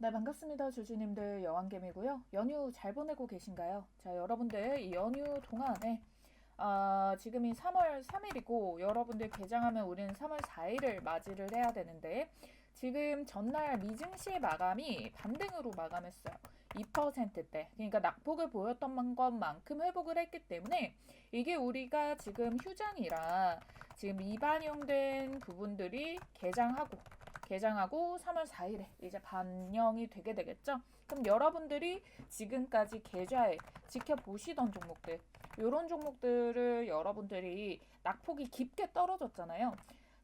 네, 반갑습니다. 주주님들 여왕개미고요. 연휴 잘 보내고 계신가요? 자, 여러분들 이 연휴 동안에 아, 지금이 3월 3일이고 여러분들 개장하면 우리는 3월 4일을 맞이를 해야 되는데 지금 전날 미증시 마감이 반등으로 마감했어요. 2%대. 그러니까 낙폭을 보였던 것만큼 회복을 했기 때문에 이게 우리가 지금 휴장이라 지금 미반영된 부분들이 개장하고 개장하고 3월 4일에 이제 반영이 되게 되겠죠. 그럼 여러분들이 지금까지 계좌에 지켜보시던 종목들, 이런 종목들을 여러분들이 낙폭이 깊게 떨어졌잖아요.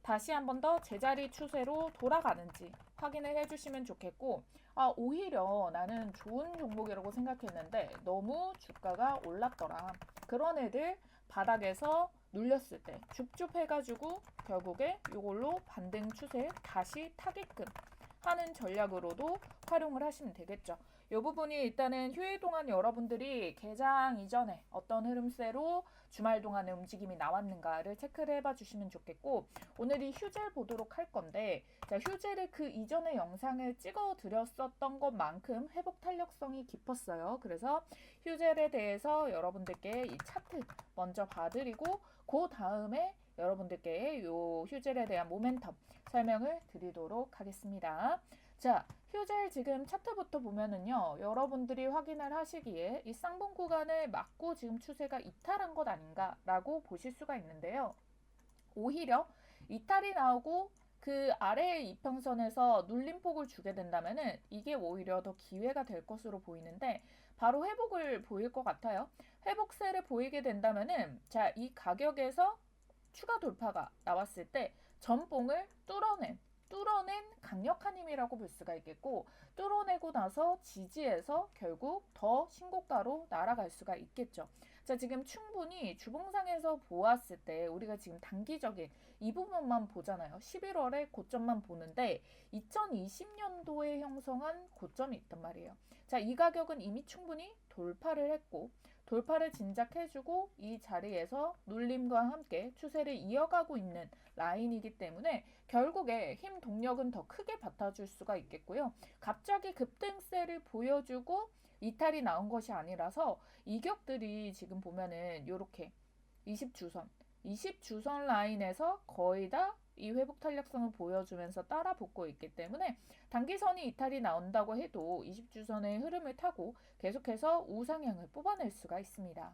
다시 한 번 더 제자리 추세로 돌아가는지 확인을 해주시면 좋겠고, 아, 오히려 나는 좋은 종목이라고 생각했는데 너무 주가가 올랐더라. 그런 애들 바닥에서 눌렸을 때 줍줍 해가지고 결국에 이걸로 반등 추세 다시 타게끔 하는 전략으로도 활용을 하시면 되겠죠. 이 부분이 일단은 휴일 동안 여러분들이 개장 이전에 어떤 흐름세로 주말 동안에 움직임이 나왔는가를 체크를 해봐 주시면 좋겠고 오늘이 휴젤 보도록 할 건데 자 휴젤을 그 이전의 영상을 찍어 드렸었던 것만큼 회복 탄력성이 깊었어요. 그래서 휴젤에 대해서 여러분들께 이 차트 먼저 봐드리고 그 다음에 여러분들께 이 휴젤에 대한 모멘텀 설명을 드리도록 하겠습니다. 자, 휴젤 지금 차트부터 보면은요, 여러분들이 확인을 하시기에 이 쌍봉 구간을 막고 지금 추세가 이탈한 것 아닌가라고 보실 수가 있는데요. 오히려 이탈이 나오고 그 아래의 이평선에서 눌림폭을 주게 된다면은 이게 오히려 더 기회가 될 것으로 보이는데 바로 회복을 보일 것 같아요. 회복세를 보이게 된다면은 자, 이 가격에서 추가 돌파가 나왔을 때 전봉을 뚫어낸 뚫어낸 강력한 힘이라고 볼 수가 있겠고 뚫어내고 나서 지지해서 결국 더 신고가로 날아갈 수가 있겠죠. 자 지금 충분히 주봉상에서 보았을 때 우리가 지금 단기적인 이 부분만 보잖아요. 11월에 고점만 보는데 2020년도에 형성한 고점이 있단 말이에요. 자 이 가격은 이미 충분히 돌파를 했고 돌파를 진작해주고 이 자리에서 눌림과 함께 추세를 이어가고 있는 라인이기 때문에 결국에 힘 동력은 더 크게 받아줄 수가 있겠고요. 갑자기 급등세를 보여주고 이탈이 나온 것이 아니라서 이격들이 지금 보면은 이렇게 20주선 20주선 라인에서 거의 다 이 회복 탄력성을 보여주면서 따라 붙고 있기 때문에 단기선이 이탈이 나온다고 해도 20주선의 흐름을 타고 계속해서 우상향을 뽑아낼 수가 있습니다.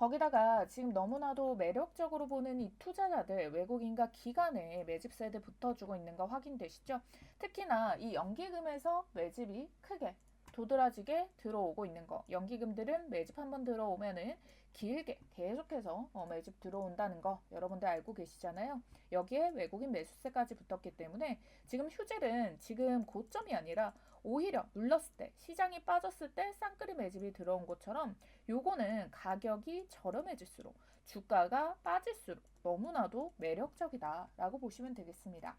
거기다가 지금 너무나도 매력적으로 보는 이 투자자들 외국인과 기관에 매집세대 붙어주고 있는 거 확인되시죠? 특히나 이 연기금에서 매집이 크게 도드라지게 들어오고 있는 거. 연기금들은 매집 한번 들어오면은 길게 계속해서 어, 매집 들어온다는 거 여러분들 알고 계시잖아요. 여기에 외국인 매수세까지 붙었기 때문에 지금 휴젤은 지금 고점이 아니라 오히려 눌렀을 때 시장이 빠졌을 때 쌍끌이 매집이 들어온 것처럼 요거는 가격이 저렴해질수록 주가가 빠질수록 너무나도 매력적이다라고 보시면 되겠습니다.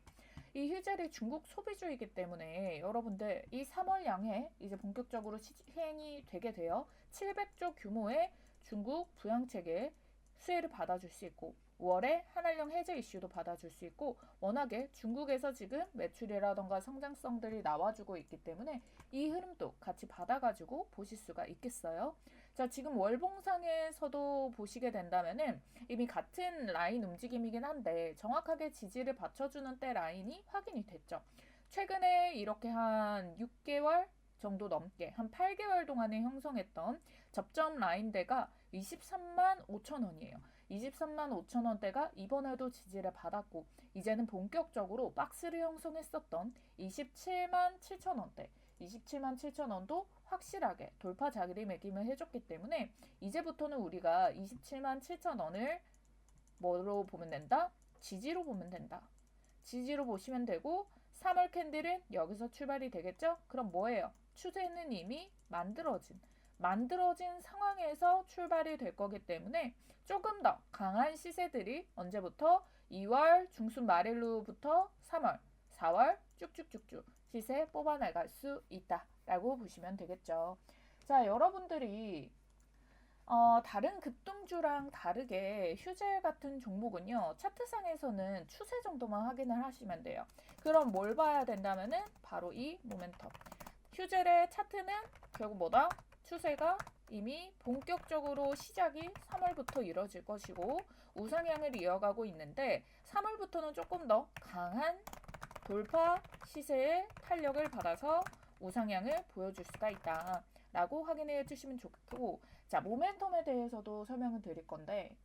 이 휴젤이 중국 소비주이기 때문에 여러분들 이 3월 양해 이제 본격적으로 시행이 되게 되어 700조 규모의 중국 부양책에 수혜를 받아줄 수 있고 5월에 한한령 해제 이슈도 받아줄 수 있고 워낙에 중국에서 지금 매출이라던가 성장성들이 나와주고 있기 때문에 이 흐름도 같이 받아가지고 보실 수가 있겠어요. 자 지금 월봉상에서도 보시게 된다면은 이미 같은 라인 움직임이긴 한데 정확하게 지지를 받쳐주는 때 라인이 확인이 됐죠. 최근에 이렇게 한 6개월 정도 넘게 한 8개월 동안에 형성했던 접점 라인대가 23만 5천 원이에요. 23만 5천 원대가 이번에도 지지를 받았고 이제는 본격적으로 박스를 형성했었던 27만 7천 원대 27만 7천 원도 확실하게 돌파 자리매김을 해줬기 때문에 이제부터는 우리가 27만 7천 원을 뭐로 보면 된다? 지지로 보면 된다. 지지로 보시면 되고 3월 캔들은 여기서 출발이 되겠죠? 그럼 뭐예요? 추세는 이미 만들어진 만들어진 상황에서 출발이 될 거기 때문에 조금 더 강한 시세들이 언제부터 2월 중순 말일로부터 3월, 4월 쭉쭉쭉쭉 시세 뽑아나갈 수 있다 라고 보시면 되겠죠. 자, 여러분들이 어, 다른 급등주랑 다르게 휴재 같은 종목은요, 차트상에서는 추세 정도만 확인을 하시면 돼요. 그럼 뭘 봐야 된다면은 바로 이 모멘텀. 휴젤의 차트는 결국 뭐다? 추세가 이미 본격적으로 시작이 3월부터 이뤄질 것이고 우상향을 이어가고 있는데 3월부터는 조금 더 강한 돌파 시세의 탄력을 받아서 우상향을 보여줄 수가 있다. 라고 확인해 주시면 좋고 자, 모멘텀에 대해서도 설명을 드릴 건데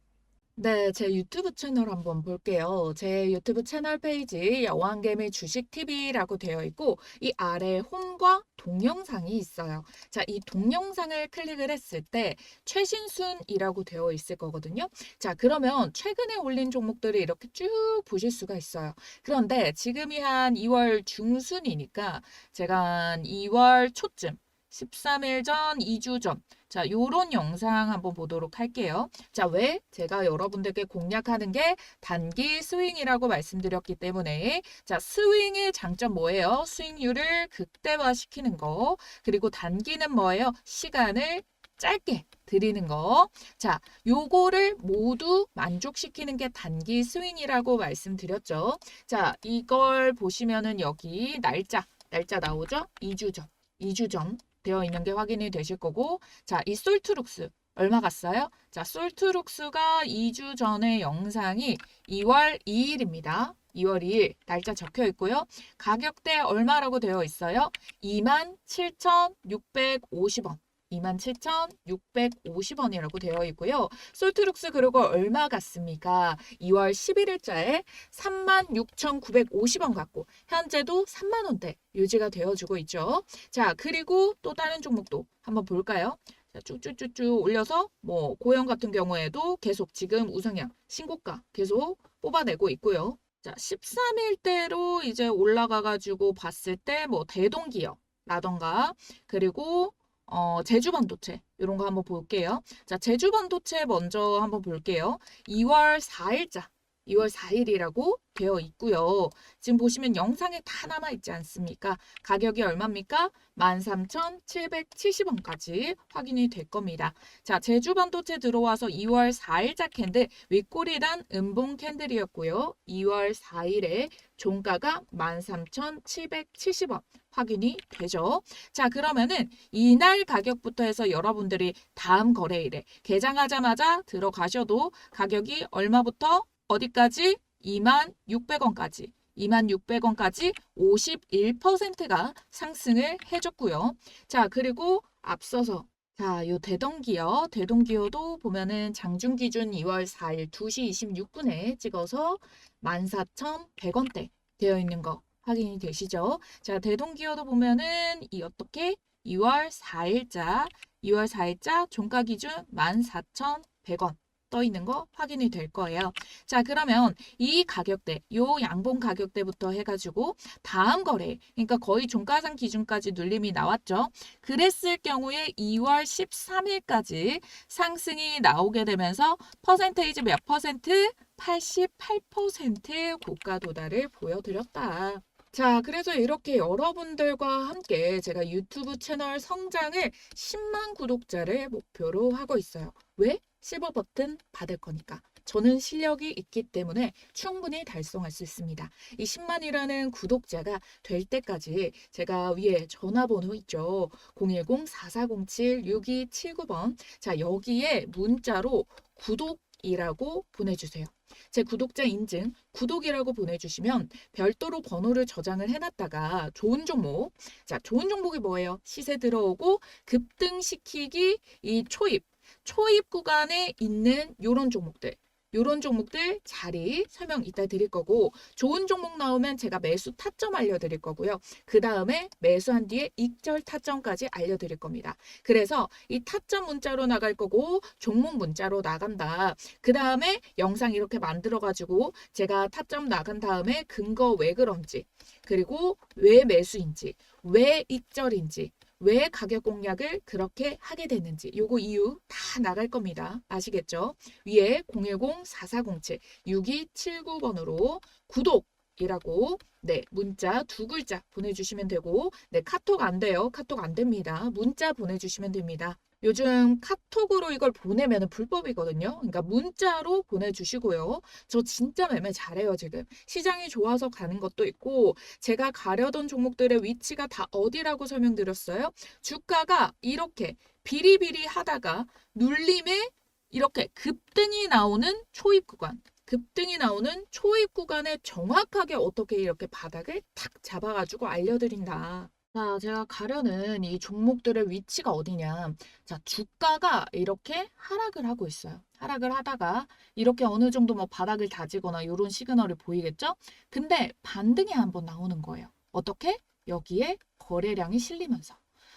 네, 제 유튜브 채널 한번 볼게요. 제 유튜브 채널 페이지 여왕개미 주식 TV라고 되어 있고 이 아래 홈과 동영상이 있어요. 자, 이 동영상을 클릭을 했을 때 최신순이라고 되어 있을 거거든요. 자, 그러면 최근에 올린 종목들을 이렇게 쭉 보실 수가 있어요. 그런데 지금이 한 2월 중순이니까 제가 한 2월 초쯤 13일 전, 2주 전. 자, 요런 영상 한번 보도록 할게요. 자, 왜? 제가 여러분들께 공략하는 게 단기 스윙이라고 말씀드렸기 때문에 자, 스윙의 장점 뭐예요? 수익률을 극대화시키는 거. 그리고 단기는 뭐예요? 시간을 짧게 드리는 거. 자, 요거를 모두 만족시키는 게 단기 스윙이라고 말씀드렸죠. 자, 이걸 보시면은 여기 날짜, 날짜 나오죠? 2주 전. 2주 전 되어 있는 게 확인이 되실 거고 자, 이 솔트룩스 얼마 갔어요? 자, 솔트룩스가 2주 전의 영상이 2월 2일입니다. 2월 2일 날짜 적혀 있고요. 가격대 얼마라고 되어 있어요? 27,650원. 27,650원이라고 되어 있고요. 솔트룩스 그리고 얼마 갔습니까? 2월 11일자에 36,950원 갖고 현재도 3만 원대 유지가 되어주고 있죠. 자, 그리고 또 다른 종목도 한번 볼까요? 자, 쭉쭉쭉쭉 올려서 뭐 고영 같은 경우에도 계속 지금 우상향 신고가 계속 뽑아내고 있고요. 자, 13일대로 이제 올라가 가지고 봤을 때 뭐 대동기업 라던가 그리고 어, 제주 반도체 이런 거 한번 볼게요. 자, 제주 반도체 먼저 한번 볼게요. 2월 4일자 2월 4일이라고 되어 있고요. 지금 보시면 영상에 다 남아 있지 않습니까? 가격이 얼마입니까? 13,770원까지 확인이 될 겁니다. 자, 제주 반도체 들어와서 2월 4일자 캔들 윗꼬리단 음봉 캔들이었고요. 2월 4일에 종가가 13,770원 확인이 되죠. 자, 그러면은 이날 가격부터 해서 여러분들이 다음 거래일에 개장하자마자 들어가셔도 가격이 얼마부터 어디까지? 26,600원까지. 26,600원까지 51%가 상승을 해줬고요. 자, 그리고 앞서서 자, 요 대동기어, 대동기어도 보면은 장중 기준 2월 4일 2시 26분에 찍어서 14,100원대 되어 있는 거 확인이 되시죠? 자, 대동기어도 보면은 이 어떻게 2월 4일자, 2월 4일자 종가 기준 14,100원 떠 있는 거 확인이 될 거예요. 자, 그러면 이 가격대, 요 양봉 가격대부터 해가지고 다음 거래, 그러니까 거의 종가상 기준까지 눌림이 나왔죠. 그랬을 경우에 2월 13일까지 상승이 나오게 되면서 퍼센테이지 몇 퍼센트? 88% 고가 도달을 보여드렸다. 자, 그래서 이렇게 여러분들과 함께 제가 유튜브 채널 성장을 10만 구독자를 목표로 하고 있어요. 왜? 실버 버튼 받을 거니까. 저는 실력이 있기 때문에 충분히 달성할 수 있습니다. 이 10만이라는 구독자가 될 때까지 제가 위에 전화번호 있죠. 010-4407-6279번. 자, 여기에 문자로 구독 이라고 보내주세요. 제 구독자 인증, 구독이라고 보내주시면 별도로 번호를 저장을 해놨다가 좋은 종목, 자, 좋은 종목이 뭐예요? 시세 들어오고 급등시키기 이 초입, 초입 구간에 있는 요런 종목들. 요런 종목들 자리 설명 이따 드릴 거고 좋은 종목 나오면 제가 매수 타점 알려드릴 거고요. 그 다음에 매수한 뒤에 익절 타점까지 알려드릴 겁니다. 그래서 이 타점 문자로 나갈 거고 종목 문자로 나간다. 그 다음에 영상 이렇게 만들어가지고 제가 타점 나간 다음에 근거 왜 그런지 그리고 왜 매수인지 왜 익절인지 왜 가격 공략을 그렇게 하게 됐는지 요거 이유 다 나갈 겁니다. 아시겠죠? 위에 010-4407-6279번으로 구독 이라고 네 문자 두 글자 보내주시면 되고 네 카톡 안 돼요. 카톡 안 됩니다. 문자 보내주시면 됩니다. 요즘 카톡으로 이걸 보내면 불법이거든요. 그러니까 문자로 보내주시고요. 저 진짜 매매 잘해요, 지금. 시장이 좋아서 가는 것도 있고, 제가 가려던 종목들의 위치가 다 어디라고 설명드렸어요? 주가가 이렇게 비리비리 하다가 눌림에 이렇게 급등이 나오는 초입 구간, 급등이 나오는 초입 구간에 정확하게 어떻게 이렇게 바닥을 탁 잡아가지고 알려드린다. 자, 제가 가려는 이 종목들의 위치가 어디냐. 자, 주가가 이렇게 하락을 하고 있어요. 하락을 하다가 이렇게 어느 정도 뭐 바닥을 다지거나 이런 시그널이 보이겠죠? 근데 반등이 한번 나오는 거예요. 어떻게? 여기에 거래량이 실리면서.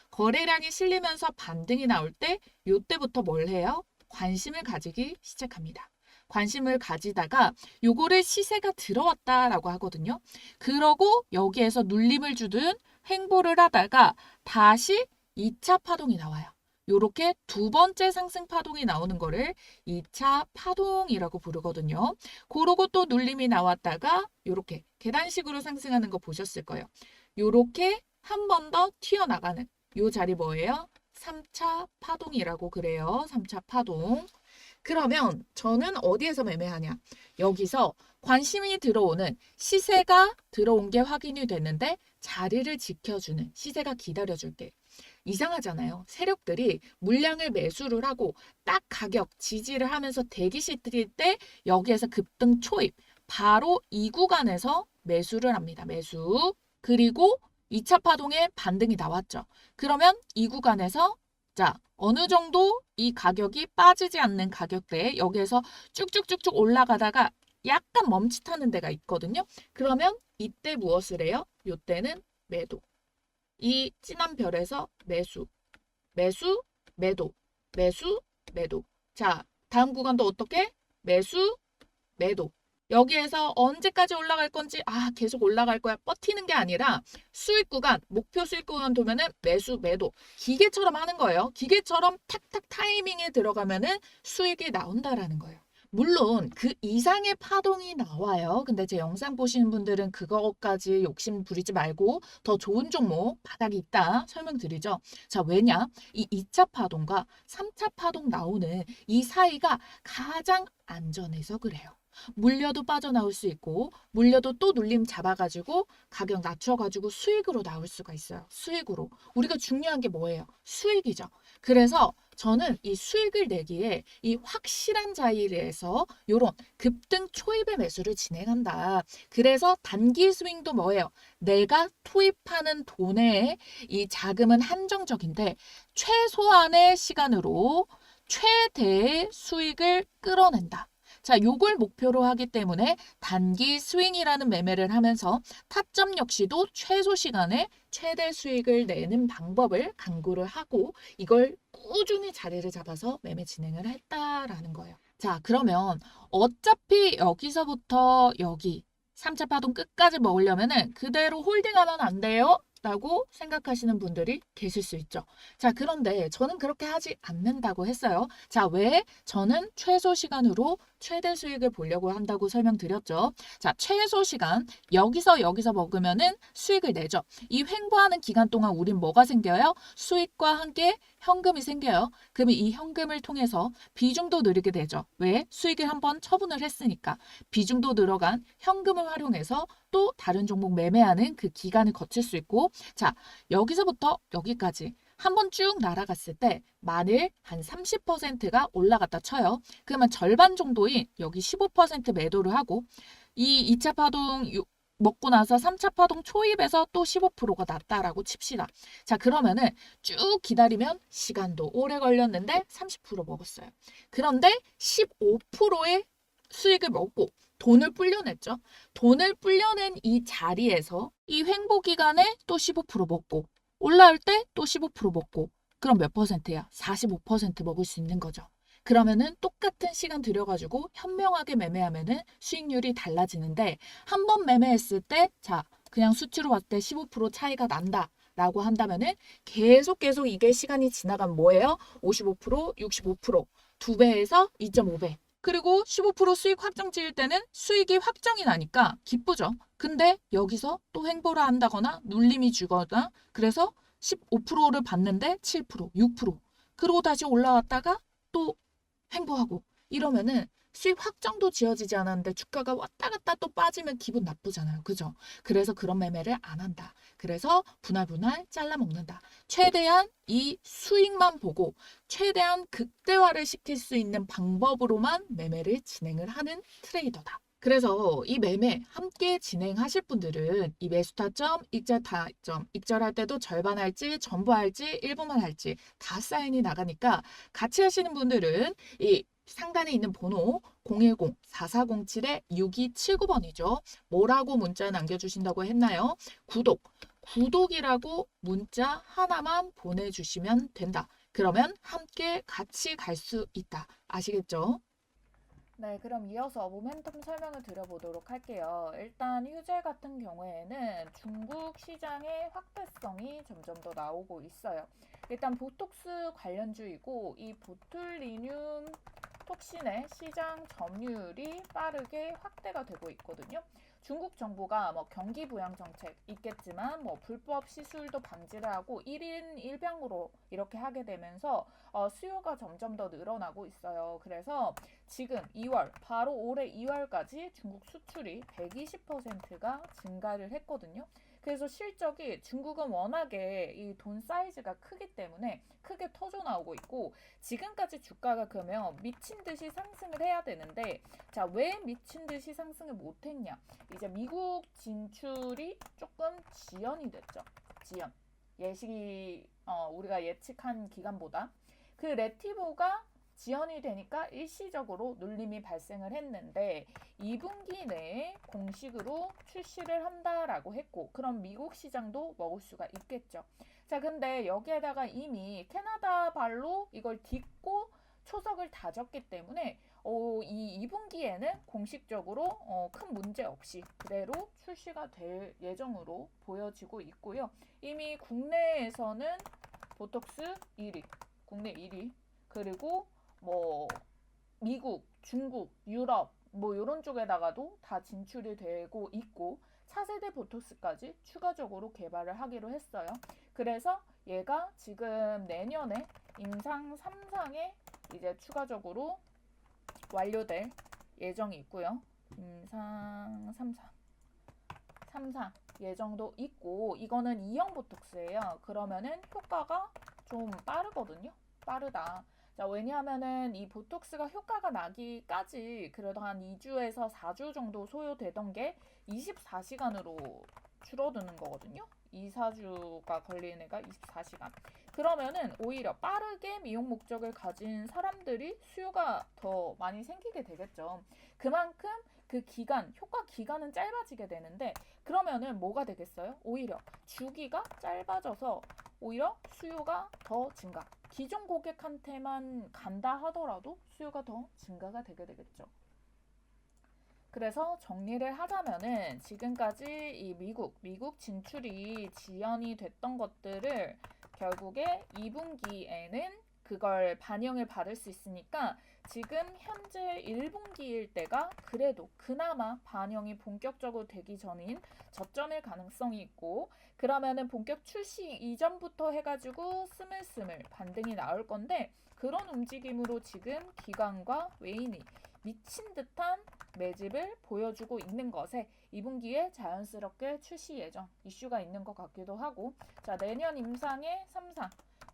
거래량이 실리면서 반등이 나올 때 요때부터 뭘 해요? 관심을 가지기 시작합니다. 관심을 가지다가 요거를 시세가 들어왔다라고 하거든요. 그러고 여기에서 눌림을 주든 횡보를 하다가 다시 2차 파동이 나와요. 요렇게 두 번째 상승 파동이 나오는 거를 2차 파동이라고 부르거든요. 그러고 또 눌림이 나왔다가 요렇게 계단식으로 상승하는 거 보셨을 거예요. 요렇게 한 번 더 튀어나가는 요 자리 뭐예요? 3차 파동이라고 그래요. 3차 파동. 그러면 저는 어디에서 매매하냐? 여기서 관심이 들어오는 시세가 들어온 게 확인이 됐는데 자리를 지켜주는 시세가 기다려줄 때 이상하잖아요. 세력들이 물량을 매수를 하고 딱 가격 지지를 하면서 대기실 뛸때 여기에서 급등 초입 바로 이 구간에서 매수를 합니다. 매수 그리고 2차 파동에 반등이 나왔죠. 그러면 이 구간에서 자 어느 정도 이 가격이 빠지지 않는 가격대에 여기에서 쭉쭉쭉쭉 올라가다가 약간 멈칫하는 데가 있거든요. 그러면 이때 무엇을 해요? 이때는 매도. 이 진한 별에서 매수, 매수, 매도, 매수, 매도. 자, 다음 구간도 어떻게? 매수, 매도. 여기에서 언제까지 올라갈 건지, 아, 계속 올라갈 거야. 버티는 게 아니라 수익 구간, 목표 수익 구간 보면은 매수, 매도. 기계처럼 하는 거예요. 기계처럼 탁탁 타이밍에 들어가면은 수익이 나온다라는 거예요. 물론 그 이상의 파동이 나와요. 근데 제 영상 보시는 분들은 그거까지 욕심 부리지 말고 더 좋은 종목 바닥이 있다 설명드리죠. 자, 왜냐? 이 2차 파동과 3차 파동 나오는 이 사이가 가장 안전해서 그래요. 물려도 빠져나올 수 있고 물려도 또 눌림 잡아가지고 가격 낮춰가지고 수익으로 나올 수가 있어요. 수익으로. 우리가 중요한 게 뭐예요? 수익이죠. 그래서 저는 이 수익을 내기에 이 확실한 자리에서 이런 급등 초입의 매수를 진행한다. 그래서 단기 스윙도 뭐예요? 내가 투입하는 돈의 이 자금은 한정적인데 최소한의 시간으로 최대의 수익을 끌어낸다. 자, 요걸 목표로 하기 때문에 단기 스윙이라는 매매를 하면서 타점 역시도 최소 시간에 최대 수익을 내는 방법을 강구를 하고 이걸 꾸준히 자리를 잡아서 매매 진행을 했다라는 거예요. 자, 그러면 어차피 여기서부터 여기 3차 파동 끝까지 먹으려면은 그대로 홀딩하면 안 돼요. 라고 생각하시는 분들이 계실 수 있죠. 자, 그런데 저는 그렇게 하지 않는다고 했어요. 자, 왜? 저는 최소 시간으로 최대 수익을 보려고 한다고 설명드렸죠. 자, 최소 시간 여기서 여기서 먹으면은 수익을 내죠. 이 횡보하는 기간 동안 우린 뭐가 생겨요? 수익과 함께 현금이 생겨요. 그러면 이 현금을 통해서 비중도 늘리게 되죠. 왜? 수익을 한번 처분을 했으니까. 비중도 들어간 현금을 활용해서 또 다른 종목 매매하는 그 기간을 거칠 수 있고 자, 여기서부터 여기까지 한번 쭉 날아갔을 때 만일 한 30%가 올라갔다 쳐요. 그러면 절반 정도인 여기 15% 매도를 하고 이 2차 파동 요- 먹고 나서 3차 파동 초입에서 또 15%가 났다라고 칩시다. 자, 그러면은 쭉 기다리면 시간도 오래 걸렸는데 30% 먹었어요. 그런데 15%의 수익을 먹고 돈을 불려냈죠. 돈을 불려낸 이 자리에서 이 횡보 기간에 또 15% 먹고 올라올 때 또 15% 먹고 그럼 몇 퍼센트야? 45% 먹을 수 있는 거죠. 그러면은 똑같은 시간 들여가지고 현명하게 매매하면은 수익률이 달라지는데 한 번 매매했을 때 자 그냥 수치로 봤을 때 15% 차이가 난다. 라고 한다면은 계속 계속 이게 시간이 지나가면 뭐예요? 55%, 65%, 두 배에서 2.5배. 그리고 15% 수익 확정 지을 때는 수익이 확정이 나니까 기쁘죠. 근데 여기서 또 횡보를 한다거나 눌림이 주거나 그래서 15%를 받는데 7%, 6%. 그러고 다시 올라왔다가 또 횡보하고 이러면은 수익 확정도 지어지지 않았는데 주가가 왔다 갔다 또 빠지면 기분 나쁘잖아요. 그죠? 그래서 그런 매매를 안 한다. 그래서 분할 분할 잘라 먹는다. 최대한 이 수익만 보고 최대한 극대화를 시킬 수 있는 방법으로만 매매를 진행을 하는 트레이더다. 그래서 이 매매 함께 진행하실 분들은 이 매수 타점, 익절 타점, 익절할 때도 절반 할지, 전부 할지, 일부만 할지 다 사인이 나가니까 같이 하시는 분들은 이 상단에 있는 번호 010-4407-6279번이죠. 뭐라고 문자 남겨주신다고 했나요? 구독. 구독이라고 문자 하나만 보내주시면 된다. 그러면 함께 같이 갈 수 있다. 아시겠죠? 네, 그럼 이어서 모멘텀 설명을 드려보도록 할게요. 일단 휴재 같은 경우에는 중국 시장의 확대성이 점점 더 나오고 있어요. 일단 보톡스 관련주이고 이 보툴리늄 톡신의 시장 점유율이 빠르게 확대가 되고 있거든요. 중국 정부가 뭐 경기 부양 정책 있겠지만 뭐 불법 시술도 방지를 하고 1인 1병으로 이렇게 하게 되면서 어, 수요가 점점 더 늘어나고 있어요. 그래서 지금 2월, 바로 올해 2월까지 중국 수출이 120%가 증가를 했거든요. 그래서 실적이 중국은 워낙에 이 돈 사이즈가 크기 때문에 크게 터져 나오고 있고 지금까지 주가가 그러면 미친 듯이 상승을 해야 되는데 자, 왜 미친 듯이 상승을 못 했냐? 이제 미국 진출이 조금 지연이 됐죠. 지연. 예식이 어, 우리가 예측한 기간보다 그 레티보가 지연이 되니까 일시적으로 눌림이 발생을 했는데 2분기 내에 공식으로 출시를 한다라고 했고 그럼 미국 시장도 먹을 수가 있겠죠. 자, 근데 여기에다가 이미 캐나다 발로 이걸 딛고 초석을 다졌기 때문에 어, 이 2분기에는 공식적으로 어, 큰 문제 없이 그대로 출시가 될 예정으로 보여지고 있고요. 이미 국내에서는 보톡스 1위, 국내 1위, 그리고 뭐 미국, 중국, 유럽 뭐 이런 쪽에다가도 다 진출이 되고 있고 차세대 보톡스까지 추가적으로 개발을 하기로 했어요. 그래서 얘가 지금 내년에 임상 3상에 이제 추가적으로 완료될 예정이 있고요. 임상 3상 3상 예정도 있고 이거는 2형 보톡스예요. 그러면은 효과가 좀 빠르거든요. 빠르다. 자, 왜냐하면은 이 보톡스가 효과가 나기까지 그래도 한 2주에서 4주 정도 소요되던 게 24시간으로 줄어드는 거거든요. 2, 4주가 걸리는 애가 24시간. 그러면은 오히려 빠르게 미용 목적을 가진 사람들이 수요가 더 많이 생기게 되겠죠. 그만큼 그 기간, 효과 기간은 짧아지게 되는데 그러면은 뭐가 되겠어요? 오히려 주기가 짧아져서 오히려 수요가 더 증가. 기존 고객한테만 간다 하더라도 수요가 더 증가가 되게 되겠죠. 그래서 정리를 하자면은 지금까지 이 미국, 미국 진출이 지연이 됐던 것들을 결국에 2분기에는 그걸 반영을 받을 수 있으니까 지금 현재 1분기일 때가 그래도 그나마 반영이 본격적으로 되기 전인 저점일 가능성이 있고 그러면은 본격 출시 이전부터 해가지고 스물스물 반등이 나올 건데 그런 움직임으로 지금 기관과 외인이 미친 듯한 매집을 보여주고 있는 것에 2분기에 자연스럽게 출시 예정 이슈가 있는 것 같기도 하고 자 내년 임상의 3상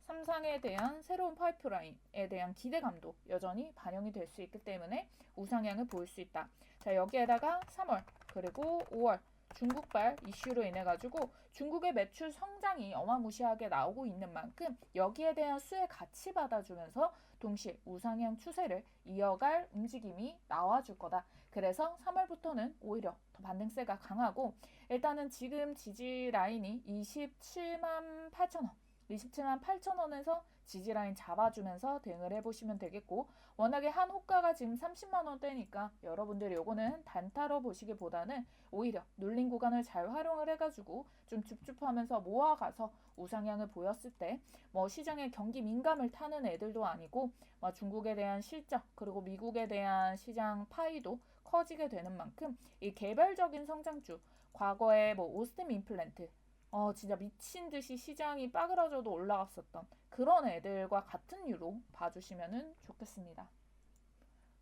3상에 대한 새로운 파이프라인에 대한 기대감도 여전히 반영이 될 수 있기 때문에 우상향을 보일 수 있다. 자 여기에다가 3월 그리고 5월 중국발 이슈로 인해 가지고 중국의 매출 성장이 어마무시하게 나오고 있는 만큼 여기에 대한 수혜 같이 받아주면서 동시에 우상향 추세를 이어갈 움직임이 나와줄 거다. 그래서 3월부터는 오히려 더 반등세가 강하고 일단은 지금 지지 라인이 27만 8천 원. 27만 8천 원에서 지지 라인 잡아주면서 대응을 해보시면 되겠고 워낙에 한 호가가 지금 30만 원대니까 여러분들이 요거는 단타로 보시기보다는 오히려 눌린 구간을 잘 활용을 해가지고 좀 줍줍하면서 모아가서 우상향을 보였을 때 뭐 시장의 경기 민감을 타는 애들도 아니고 뭐 중국에 대한 실적 그리고 미국에 대한 시장 파이도 커지게 되는 만큼 이 개별적인 성장주 과거에 뭐 오스템 임플란트 어, 진짜 미친 듯이 시장이 빠그라져도 올라갔었던 그런 애들과 같은 유로 봐주시면 좋겠습니다.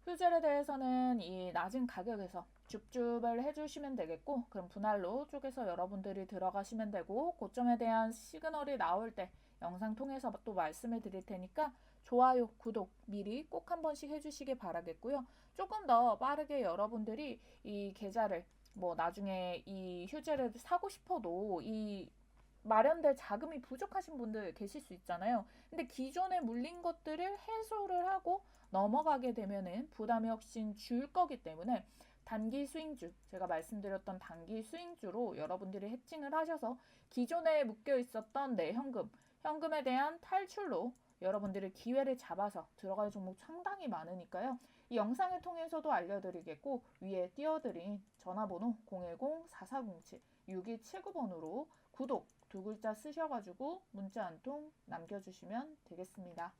휴젤에 대해서는 이 낮은 가격에서 줍줍을 해주시면 되겠고, 그럼 분할로 쪼개서 여러분들이 들어가시면 되고, 고점에 대한 시그널이 나올 때 영상 통해서 또 말씀을 드릴 테니까 좋아요, 구독 미리 꼭 한 번씩 해주시길 바라겠고요. 조금 더 빠르게 여러분들이 이 계좌를 뭐 나중에 이 휴재를 사고 싶어도 이 마련될 자금이 부족하신 분들 계실 수 있잖아요. 근데 기존에 물린 것들을 해소를 하고 넘어가게 되면은 부담이 훨씬 줄 거기 때문에 단기 수익주, 제가 말씀드렸던 단기 수익주로 여러분들이 해칭을 하셔서 기존에 묶여 있었던 내 현금, 현금에 대한 탈출로 여러분들이 기회를 잡아서 들어갈 종목 상당히 많으니까요. 이 영상을 통해서도 알려드리겠고 위에 띄워드린 전화번호 010-4407-6179번으로 구독 두 글자 쓰셔가지고 문자 한 통 남겨주시면 되겠습니다.